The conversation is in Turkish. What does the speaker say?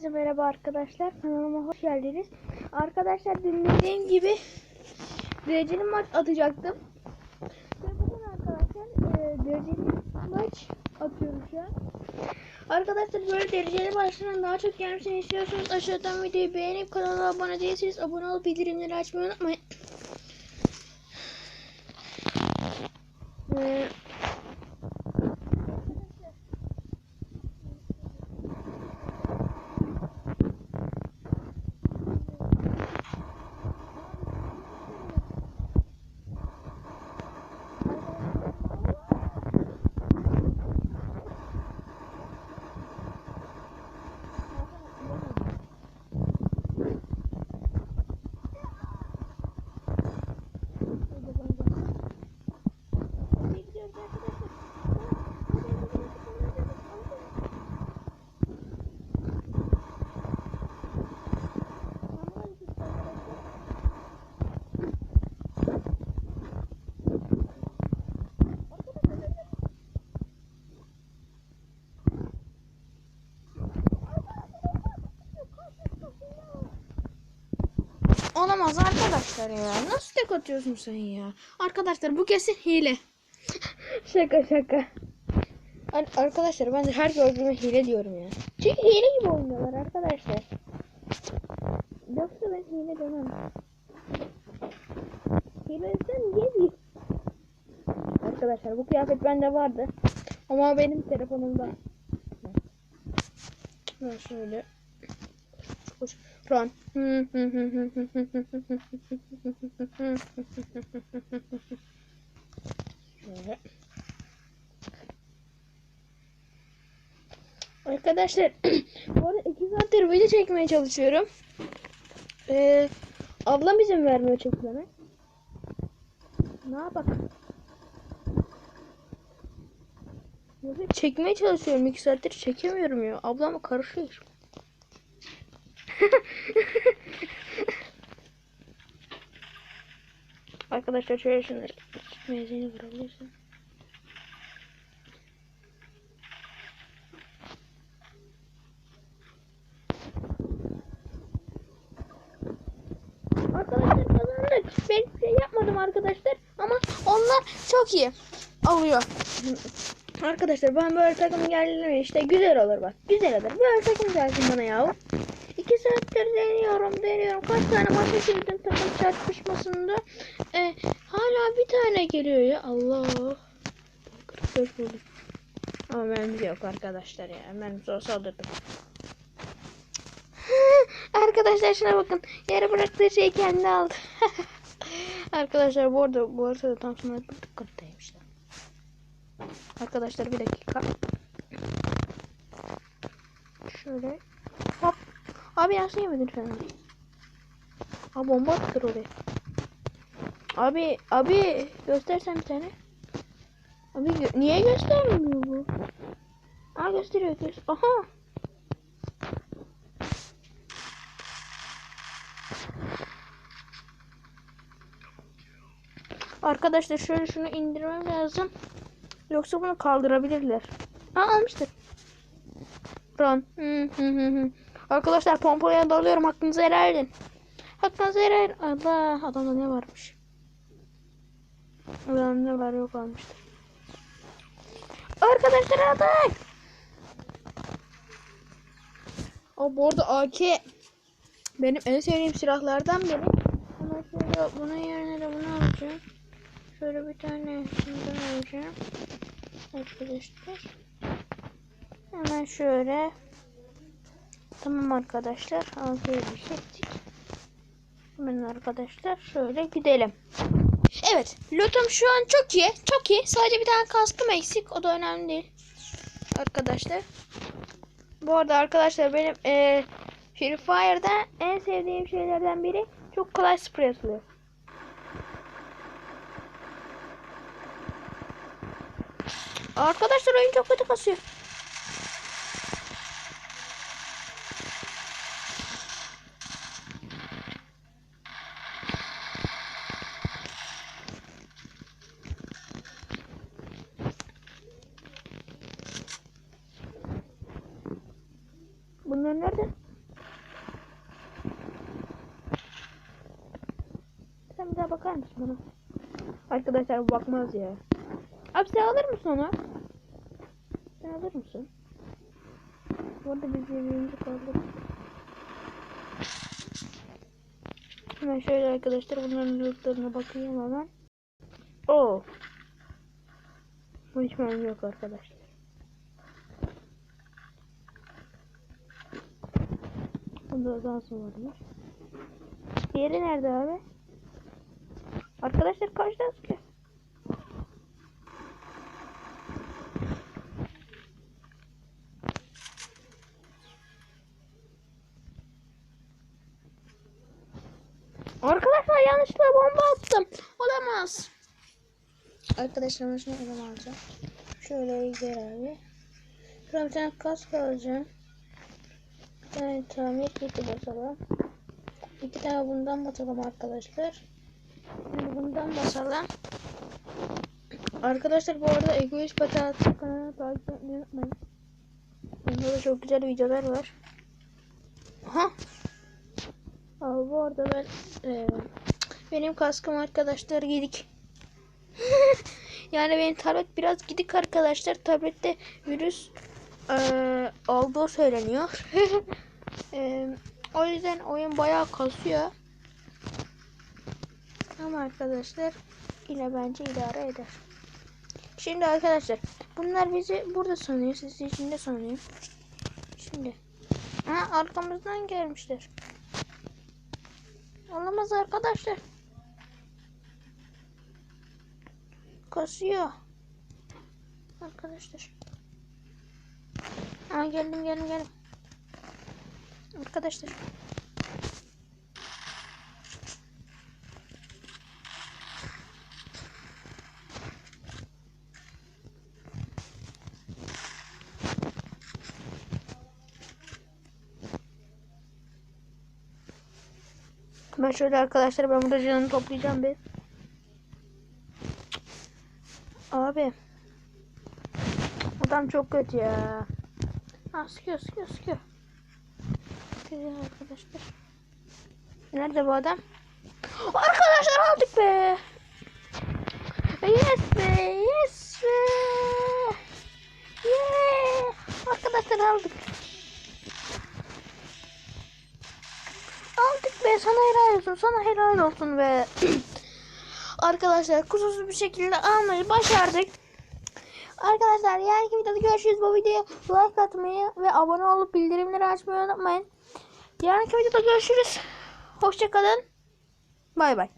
Herkese merhaba arkadaşlar. Kanalıma hoş geldiniz. Arkadaşlar dün dediğim gibi dereceli maç atacaktım. Ve bugün arkadaşlar e, dereceli maç atıyorum şu an. Arkadaşlar böyle dereceli maçların daha çok gelmesini istiyorsanız aşağıdan videoyu beğenip kanala abone değilseniz abone olup bildirimleri açmayı unutmayın. Ee, Olamaz arkadaşlar ya. Nasıl tek atıyorsun sen ya? Arkadaşlar bu kesin hile. şaka şaka. Ar- arkadaşlar ben her gördüğüme hile diyorum ya. Çünkü hile gibi oynuyorlar arkadaşlar. Yoksa ben hile demem. Hile desem niye? Arkadaşlar bu kıyafet bende vardı. Ama benim telefonumda. Ben şöyle. Koş. Run. Arkadaşlar bu arada iki saattir video çekmeye çalışıyorum. Ee, ablam izin vermiyor çekmeme. Ne? Yoksa Çekmeye çalışıyorum iki saattir çekemiyorum ya. Ablam karışıyor. Arkadaşlar şöyle şunları mezini vurabilirsin. Arkadaşlar kazandık. Ben bir şey yapmadım arkadaşlar. Ama onlar çok iyi alıyor. Arkadaşlar ben böyle takım geldim işte güzel olur bak. Güzel olur. Böyle takım gelsin bana yahu. 2 saattir deniyorum deniyorum. Kaç tane maça girdim takım çarpışmasında. E, hala bir tane geliyor ya. Allah. 45 buldum. Ama mermimiz yok arkadaşlar ya. Mermimiz olsa alırdım. arkadaşlar şuna bakın. Yere bıraktığı şeyi kendi aldı. arkadaşlar bu arada bu arada tam sonra bir. Arkadaşlar bir dakika. Şöyle hop Abi nasıl yemedin sen? Abi bomba attır oraya. Abi abi göstersen bir tane. Abi gö- niye göstermiyor bu? Aa gösteriyor göster. Aha. Arkadaşlar şöyle şunu indirmem lazım. Yoksa bunu kaldırabilirler. Aa almıştır. Run. Hı hı hı hı. Arkadaşlar pompaya dalıyorum. Hakkınızı helal edin. Hakkınızı helal. Allah adamda ne varmış. Adamda ne var yok almıştır. Arkadaşlar atak. O bu arada AK benim en sevdiğim silahlardan biri. Ama şöyle bunun yerine de bunu alacağım. Şöyle bir tane şundan alacağım. Arkadaşlar. Hemen şöyle. Tamam arkadaşlar. Altıyı çektik. Hemen arkadaşlar şöyle gidelim. Evet. Lotum şu an çok iyi. Çok iyi. Sadece bir tane kaskım eksik. O da önemli değil. Arkadaşlar. Bu arada arkadaşlar benim e, Free Fire'da en sevdiğim şeylerden biri çok kolay sprey atılıyor. Arkadaşlar oyun çok kötü kasıyor. Adamlar nerede? Sen bir daha bakar mısın bana? Arkadaşlar bakmaz ya. Abi sen alır mısın onu? Sen alır mısın? Bu arada biz yemeğimizi kaldık. Hemen şöyle arkadaşlar bunların lootlarına bakayım hemen. Oo. Bu hiç yok arkadaşlar. Bunda dans mı varmış? Diğeri nerede abi? Arkadaşlar kaçtan sıkıyor? Arkadaşlar yanlışlıkla bomba attım. Olamaz. Arkadaşlar ben şunu elime alacağım. Şöyle gider abi. Şuradan bir kask alacağım. Tane tamir kiti basalım. İki tane bundan basalım arkadaşlar. Şimdi bundan basalım. Arkadaşlar bu arada Egoist Patat kanalını takip etmeyi unutmayın. Bunda da çok güzel videolar var. Aha. Abi bu arada ben e, benim kaskım arkadaşlar gidik. yani benim tablet biraz gidik arkadaşlar. Tablette virüs e, olduğu söyleniyor. e, o yüzden oyun bayağı kasıyor. Ama arkadaşlar yine bence idare eder. Şimdi arkadaşlar bunlar bizi burada sanıyor. Siz içinde sanıyor. Şimdi. Ha arkamızdan gelmişler. Olamaz arkadaşlar. Kasıyor. Arkadaşlar. Aa geldim geldim geldim. Arkadaşlar. Ben şöyle arkadaşlar ben burada canını toplayacağım bir. Abi. Adam çok kötü ya. Ha sıkıyor sıkıyor sıkıyor. Güzel arkadaşlar. Nerede bu adam? Arkadaşlar aldık be. Yes be yes be. Yeah. Arkadaşlar aldık. Aldık be sana helal olsun sana helal olsun be. Arkadaşlar kusursuz bir şekilde almayı başardık. Arkadaşlar yarınki videoda görüşürüz. Bu videoya like atmayı ve abone olup bildirimleri açmayı unutmayın. Yarınki videoda görüşürüz. Hoşçakalın. Bay bay.